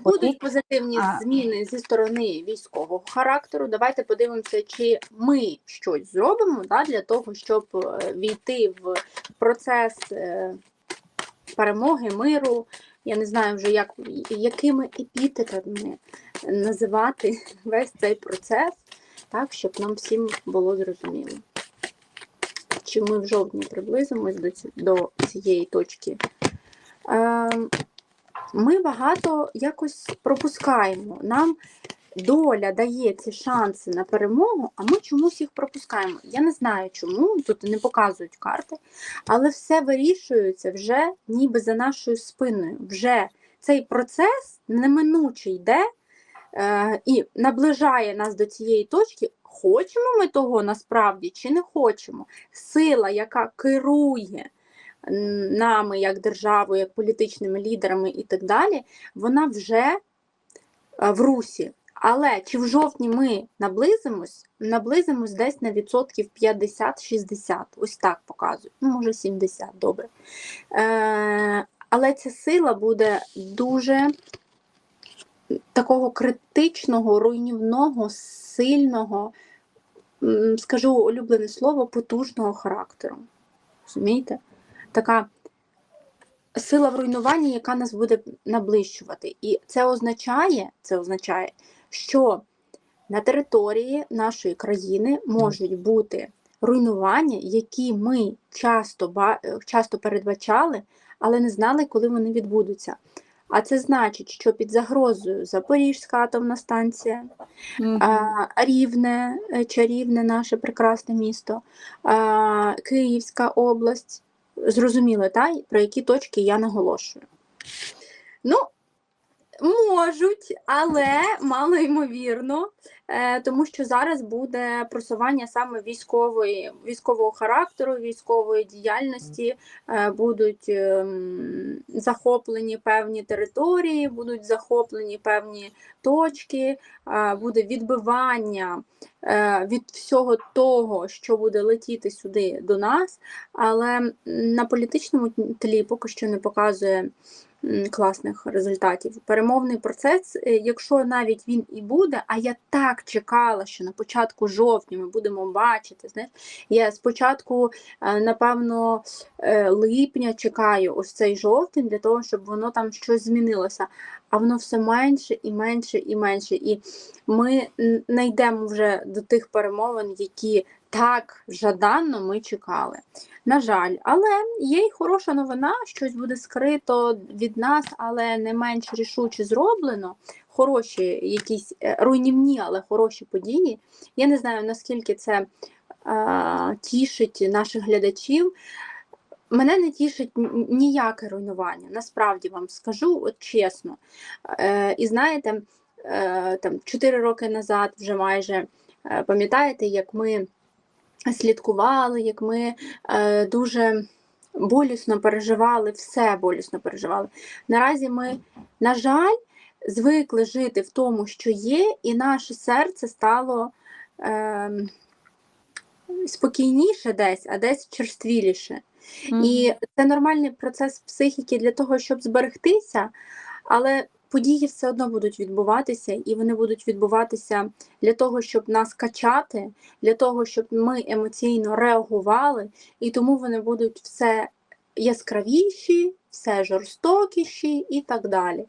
Будуть позитивні А. зміни зі сторони військового характеру. Давайте подивимося, чи ми щось зробимо да, для того, щоб е, війти в процес е, перемоги, миру. Я не знаю вже, як, якими епітетами називати весь цей процес, так, щоб нам всім було зрозуміло. Чи ми в жовтні приблизимось до, ці- до цієї точки? Ми багато якось пропускаємо. Нам доля дає ці шанси на перемогу, а ми чомусь їх пропускаємо. Я не знаю чому, тут не показують карти, але все вирішується вже ніби за нашою спиною. Вже цей процес неминуче йде е, і наближає нас до цієї точки. Хочемо ми того насправді чи не хочемо. Сила, яка керує нами як державою, як політичними лідерами і так далі, вона вже е, в русі. Але чи в жовтні ми наблизимось? Наблизимось десь на відсотків 50-60, ось так показують, ну може 70, добре. Е, але ця сила буде дуже такого критичного, руйнівного, сильного, скажу улюблене слово, потужного характеру. Розумієте? Така сила в руйнуванні, яка нас буде наближувати. І це означає, це означає, що на території нашої країни можуть бути руйнування, які ми часто, часто передбачали, але не знали, коли вони відбудуться. А це значить, що під загрозою Запорізька атомна станція, а, Рівне, е, чарівне наше прекрасне місто, Київська область. Зрозуміло, та, про які точки я наголошую. Ну, можуть, але мало ймовірно, е, тому що зараз буде просування саме військової, військового характеру, військової діяльності, е, будуть ем, захоплені певні території, будуть захоплені певні точки, е, буде відбивання від всього того, що буде летіти сюди до нас, але на політичному тлі поки що не показує класних результатів. Перемовний процес, е, якщо навіть він і буде, а я так чекала, що на початку жовтня ми будемо бачити. Знаєш, я спочатку, е, напевно, е, липня чекаю ось цей жовтень для того, щоб воно там щось змінилося. А воно все менше і менше і менше. І ми не йдемо вже до тих перемовин, які так жаданно ми чекали. На жаль, але є й хороша новина, щось буде скрито від нас, але не менш рішуче зроблено. Хороші, якісь е, руйнівні, але хороші події. Я не знаю, наскільки це е, тішить наших глядачів. Мене не тішить ніяке руйнування, насправді вам скажу от чесно. Е, і знаєте, е, там 4 роки назад вже майже е, пам'ятаєте, як ми слідкували, як ми е, дуже болісно переживали, все болісно переживали. Наразі ми, на жаль, звикли жити в тому, що є, і наше серце стало е, спокійніше десь, а десь черствіліше. І це нормальний процес психіки для того, щоб зберегтися, але події все одно будуть відбуватися, і вони будуть відбуватися для того, щоб нас качати, для того, щоб ми емоційно реагували, і тому вони будуть все яскравіші, все жорстокіші і так далі.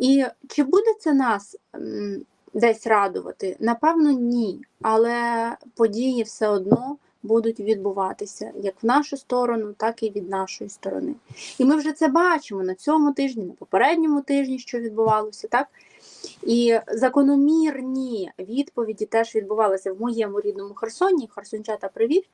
І чи буде це нас десь радувати? Напевно, ні. Але події все одно будуть відбуватися як в нашу сторону, так і від нашої сторони. І ми вже це бачимо на цьому тижні, на попередньому тижні, що відбувалося, так? І закономірні відповіді теж відбувалися в моєму рідному Херсоні. Херсончата, привіт.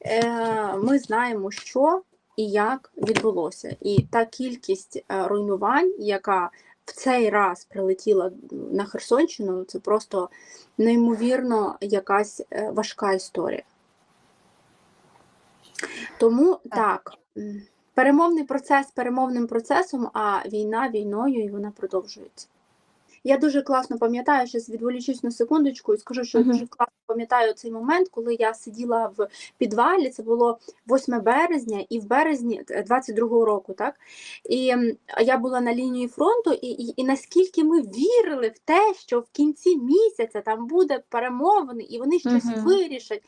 Е, Ми знаємо, що і як відбулося. І та кількість е, руйнувань, яка в цей раз прилетіла на Херсонщину, це просто неймовірно якась е, важка історія. Тому так, перемовний процес перемовним процесом, а війна війною, і вона продовжується. Я дуже класно пам'ятаю, що відволічусь на секундочку і скажу, що uh -huh. дуже класно пам'ятаю цей момент, коли я сиділа в підвалі. Це було 8 березня, і в березні 22-го року, так і я була на лінії фронту, і, і, і наскільки ми вірили в те, що в кінці місяця там буде перемовини, і вони щось Мгм. вирішать.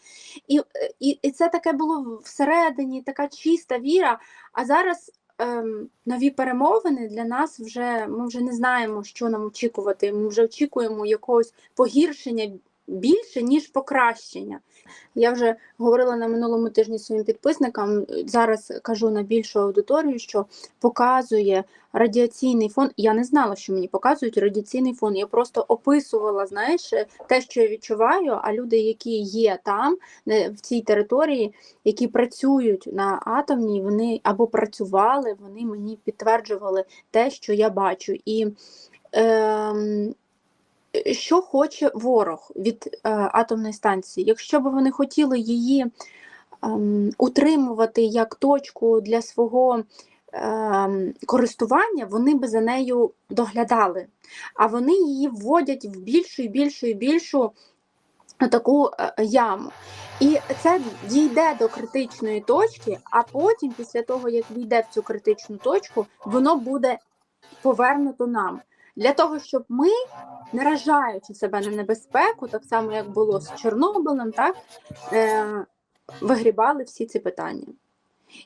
І, е, і, і це таке було всередині, така чиста віра. А зараз ем, нові перемовини для нас вже ми вже не знаємо, що нам очікувати. Ми вже очікуємо якогось погіршення більше, ніж покращення. Я вже говорила на минулому тижні своїм підписникам. Зараз кажу на більшу аудиторію, що показує радіаційний фон. Я не знала, що мені показують радіаційний фон. Я просто описувала, знаєш, те, що я відчуваю. А люди, які є там, в цій території, які працюють на атомній, вони або працювали, вони мені підтверджували те, що я бачу. І ем, що хоче ворог від е, атомної станції? Якщо б вони хотіли її ем, утримувати як точку для свого ем, користування, вони би за нею доглядали. А вони її вводять в більшу і більшу і більшу таку е, яму. І це дійде до критичної точки, а потім, після того, як війде в цю критичну точку, воно буде повернуто нам. Для того, щоб ми, наражаючи себе на небезпеку, так само як було з Чорнобилем, так, е, вигрібали всі ці питання.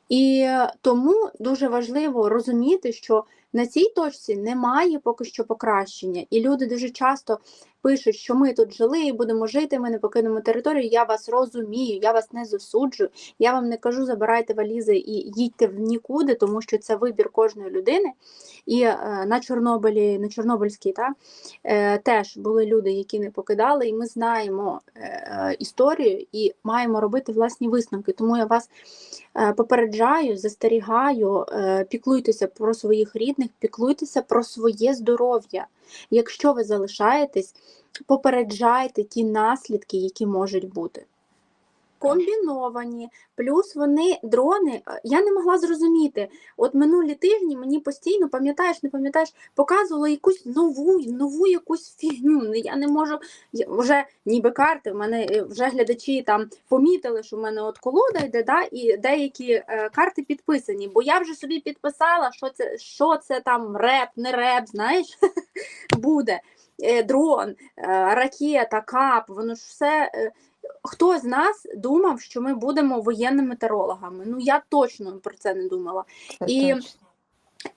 І тому дуже важливо розуміти, що на цій точці немає поки що покращення. І люди дуже часто пишуть, що ми тут жили і будемо жити, ми не покинемо територію. Я вас розумію, я вас не засуджую. Я вам не кажу, забирайте валізи і їдьте в нікуди, тому що це вибір кожної людини. І е, на Чорнобилі, на Чорнобильській, та, е, теж були люди, які не покидали, і ми знаємо е, е, історію і маємо робити власні висновки. Тому я вас е, попереджаю, застерігаю, е, піклуйтеся про своїх рідних, піклуйтеся про своє здоров'я. Якщо ви залишаєтесь, попереджайте ті наслідки, які можуть бути. Комбіновані, плюс вони дрони. е, Я не могла зрозуміти. От минулі тижні мені постійно, пам'ятаєш, не пам'ятаєш, показували якусь нову, нову якусь фігню. Ну, Я не можу я- вже ніби карти. В мене е, вже глядачі там помітили, що в мене от колода йде, да, і деякі е, карти підписані. Бо я вже собі підписала, що це, що це там реп, не реп, знаєш, буде. Е, Дрон, ракета, кап, воно ж все. Хто з нас думав, що ми будемо воєнними метеорологами? Ну я точно про це не думала. Це І- точно.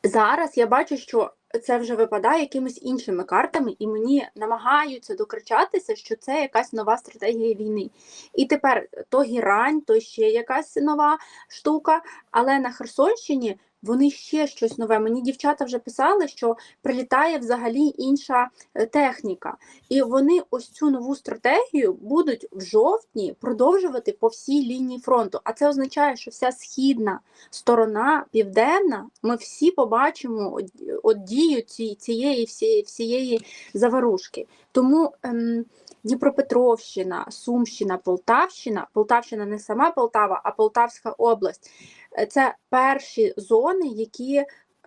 Зараз я бачу, що це вже випадає якимись іншими картами, і мені намагаються докричатися, що це якась нова стратегія війни. І тепер то гірань, то ще якась нова штука. Але на Херсонщині вони ще щось нове. Мені дівчата вже писали, що прилітає взагалі інша е, техніка. І вони ось цю нову стратегію будуть в жовтні продовжувати по всій лінії фронту. А це означає, що вся східна сторона, південна, ми всі побачимо от, дію цієї всієї, всієї заварушки. Тому ем, Дніпропетровщина, Сумщина, Полтавщина, Полтавщина не сама Полтава, а Полтавська область. Е, Це перші зони, які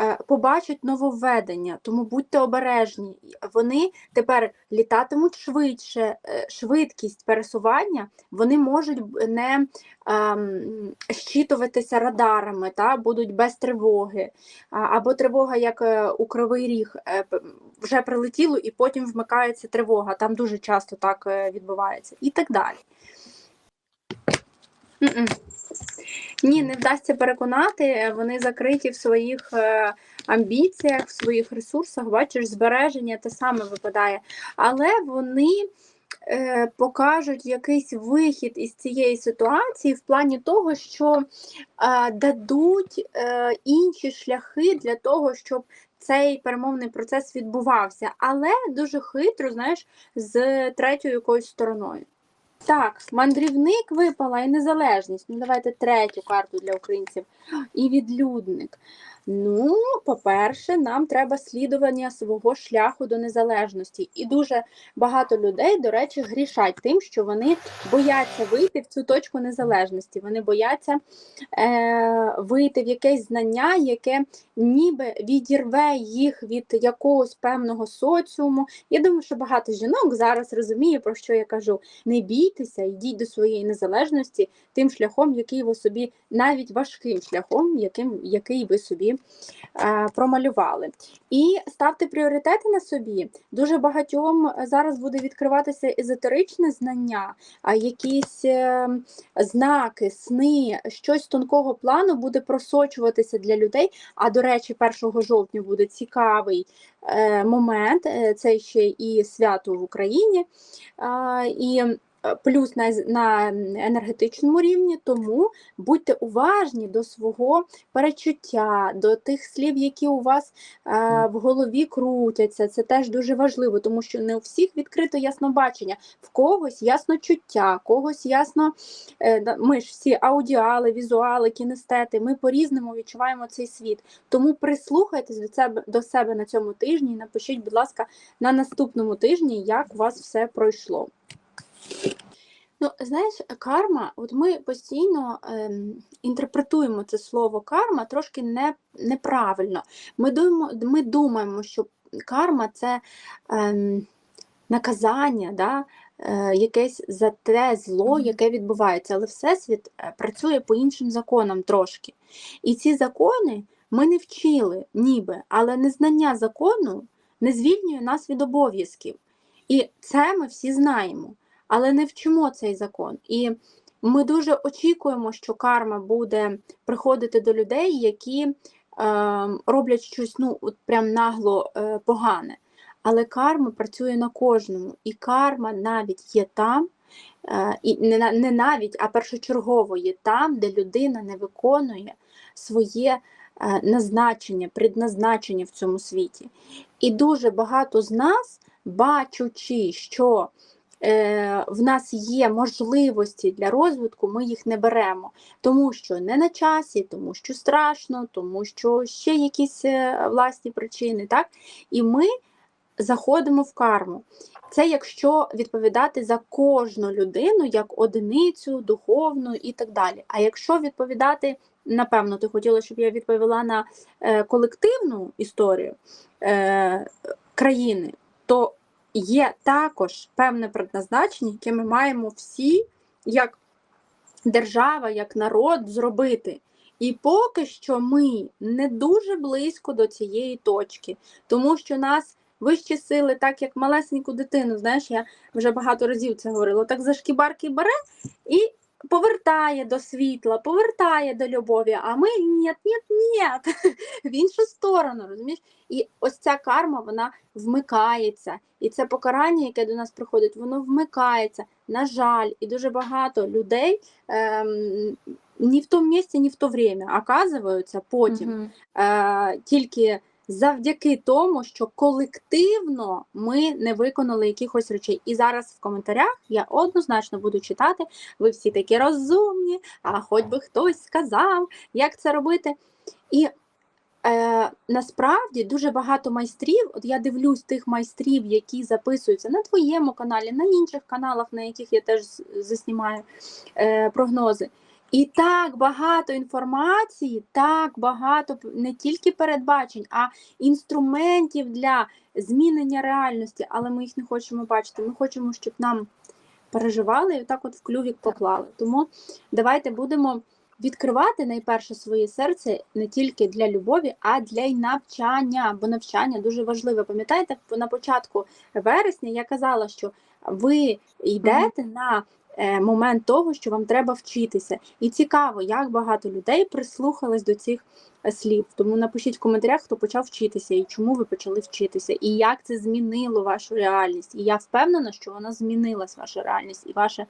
е, побачать нововведення, тому будьте обережні. Вони тепер літатимуть швидше, е, швидкість пересування вони можуть не ем, щитуватися радарами, та, будуть без тривоги. Або тривога, як у Кривий Ріг, вже прилетіло і потім вмикається тривога. Там дуже часто так відбувається. І так далі. М-м. Ні, не вдасться переконати, вони закриті в своїх е, амбіціях, в своїх ресурсах. Бачиш, збереження те саме випадає. Але вони е, покажуть якийсь вихід із цієї ситуації в плані того, що е, дадуть е, інші шляхи для того, щоб цей перемовний процес відбувався, але дуже хитро, знаєш, з третьою якоюсь стороною. Так, мандрівник випала і незалежність. Ну, давайте третю карту для українців. І відлюдник. Ну, по-перше, нам треба слідування свого шляху до незалежності. І дуже багато людей, до речі, грішать тим, що вони бояться вийти в цю точку незалежності. Вони бояться е, вийти в якесь знання, яке ніби відірве їх від якогось певного соціуму. Я думаю, що багато жінок зараз розуміє, про що я кажу. Не бійтеся, йдіть до своєї незалежності тим шляхом, який ви собі, навіть важким шляхом, яким, який ви собі е, промалювали. І ставте пріоритети на собі. Дуже багатьом зараз буде відкриватися езотеричне знання, якісь е, знаки, сни, щось тонкого плану буде просочуватися для людей. А до речі, 1 жовтня буде цікавий е, момент. е, Це ще і свято в Україні. І е, плюс на, на енергетичному рівні, тому будьте уважні до свого перечуття, до тих слів, які у вас е, в голові крутяться. Це теж дуже важливо, тому що не у всіх відкрито яснобачення, в когось ясночуття, когось ясно. Е, ми ж всі аудіали, візуали, кінестети, ми по-різному відчуваємо цей світ. Тому прислухайтесь до себе, до себе на цьому тижні і напишіть, будь ласка, на наступному тижні, як у вас все пройшло. Ну, знаєш, карма, от ми постійно ем, інтерпретуємо це слово карма трошки не, неправильно. Ми думаємо, ми думаємо, що карма це ем, наказання, да, е, якесь за те зло, яке відбувається. Але Всесвіт е, працює по іншим законам трошки. І ці закони ми не вчили, ніби, але незнання закону не звільнює нас від обов'язків. І це ми всі знаємо але не вчимо цей закон. І ми дуже очікуємо, що карма буде приходити до людей, які е, роблять щось ну, от прям нагло е, погане. Але карма працює на кожному, і карма навіть є там, е, і не, не навіть, а першочергово є там, де людина не виконує своє е, назначення, предназначення в цьому світі. І дуже багато з нас, бачучи, що в нас є можливості для розвитку, ми їх не беремо, тому що не на часі, тому що страшно, тому що ще якісь е, власні причини. так? І ми заходимо в карму. Це якщо відповідати за кожну людину як одиницю, духовну і так далі. А якщо відповідати, напевно, ти хотіла, щоб я відповіла на е, колективну історію країни, то є також певне предназначення, яке ми маємо всі, як держава, як народ, зробити. І поки що ми не дуже близько до цієї точки, тому що нас вищі сили, так як малесеньку дитину, знаєш, я вже багато разів це говорила, так за шкібарки бере і повертає до світла, повертає до любові, а ми ні, ні, ні, в іншу сторону, розумієш? І ось ця карма, вона вмикається. І це покарання, яке до нас приходить, воно вмикається. На жаль, і дуже багато людей ем, ні в тому місці, ні в то время оказуються потім. Угу. Е, тільки завдяки тому, що колективно ми не виконали якихось речей. І зараз в коментарях я однозначно буду читати. Ви всі такі розумні, а хоч би хтось сказав, як це робити. І е, насправді дуже багато майстрів. От я дивлюсь тих майстрів, які записуються на твоєму каналі, на інших каналах, на яких я теж заснімаю е, прогнози. І так багато інформації, так багато не тільки передбачень, а інструментів для змінення реальності, але ми їх не хочемо бачити. Ми хочемо, щоб нам переживали і так от в клювік поклали. Тому давайте будемо відкривати найперше своє серце не тільки для любові, а для й навчання. Бо навчання дуже важливе. Пам'ятаєте, на початку вересня я казала, що ви йдете mm -hmm. на момент того, що вам треба вчитися. І цікаво, як багато людей прислухались до цих е, слів. Тому напишіть в коментарях, хто почав вчитися і чому ви почали вчитися, і як це змінило вашу реальність. І я впевнена, що вона змінилась, ваша реальність і ваше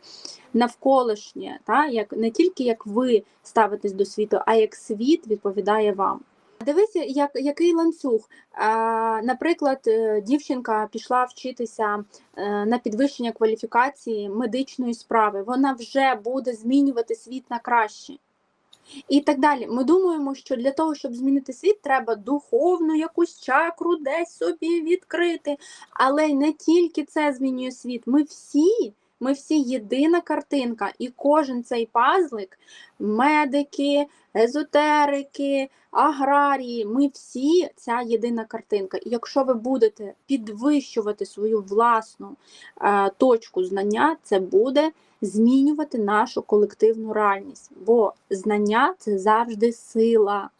навколишнє, та як не тільки як ви ставитесь до світу, а як світ відповідає вам. Дивися, як який ланцюг. Наприклад, е, дівчинка пішла вчитися е, на підвищення кваліфікації медичної справи. Вона вже буде змінювати світ на краще. і так далі. Ми думаємо, що для того, щоб змінити світ, треба духовну якусь чакру десь собі відкрити. Але не тільки це змінює світ. Ми всі, ми всі єдина картинка, і кожен цей пазлик, медики, езотерики, аграрії, ми всі ця єдина картинка. І якщо ви будете підвищувати свою власну е, точку знання, це буде змінювати нашу колективну реальність. Бо знання це завжди сила.